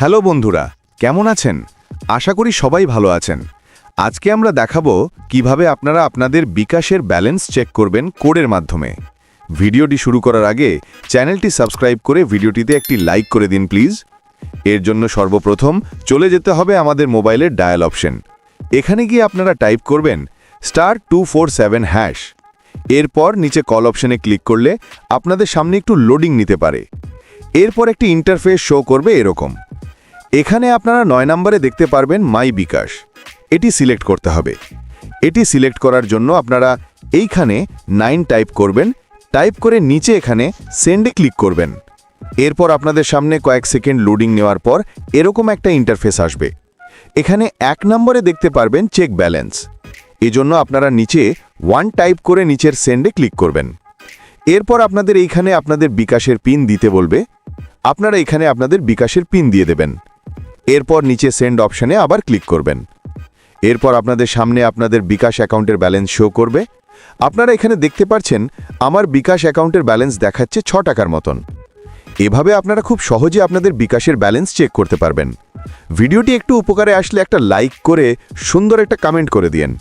Hello বন্ধুরা, কেমন আছেন? আশা করি সবাই ভালো আছেন। আজকে আমরা দেখাবো কীভাবে আপনারা আপনাদের বিকাশের ব্যালেন্স চেক করবেন কোডের মাধ্যমে। ভিডিওটি শুরু করার আগে চ্যানেলটি সাবস্ক্রাইব করে ভিডিওটিতে একটি লাইক করে দিন প্লিজ। এর জন্য সর্বপ্রথম চলে যেতে হবে আমাদের মোবাইলের ডায়াল অপশন। এখানে গিয়ে আপনারা টাইপ করবেন star two four seven hash. এরপর নিচে কল অপশনে ক্লিক করলে আপনাদের সামনে একটু লোডিং নিতে পারে। এরপর একটি ইন্টারফেস শো করবে এরকম। এখানে আপনারা নয় নম্বরে দেখতে পারবেন মাই বিকাশ। এটি সিলেক্ট করতে হবে। এটি সিলেক্ট করার জন্য আপনারা এইখানে নাইন টাইপ করবেন, টাইপ করে নিচে এখানে সেন্ডে ক্লিক করবেন। এরপর আপনাদের সামনে কয়েক সেকেন্ড লোডিং নেওয়ার পর এরকম একটা ইন্টারফেস আসবে। এখানে এক নম্বরে দেখতে পারবেন চেক ব্যালেন্স। এজন্য আপনারা নিচে ওয়ান টাইপ করে নিচের সেন্ডে ক্লিক করবেন। এরপর আপনাদের এইখানে আপনাদের বিকাশের পিন দিতে বলবে। আপনারা এখানে আপনাদের বিকাশের পিন দিয়ে দেবেন। এরপর নিচে সেন্ড অপশানে আবার ক্লিক করবেন। এরপর আপনাদের সামনে আপনাদের বিকাশ অ্যাকাউন্টের ব্যালেন্স শো করবে। আপনারা এখানে দেখতে পাচ্ছেন আমার বিকাশ অ্যাকাউন্টের ব্যালেন্স দেখাচ্ছে ছ টাকার মতন। এভাবে আপনারা খুব সহজে আপনাদের বিকাশের ব্যালেন্স চেক করতে পারবেন। ভিডিওটি একটু উপকারে আসলে একটা লাইক করে সুন্দর একটা কমেন্ট করে দিয়েন।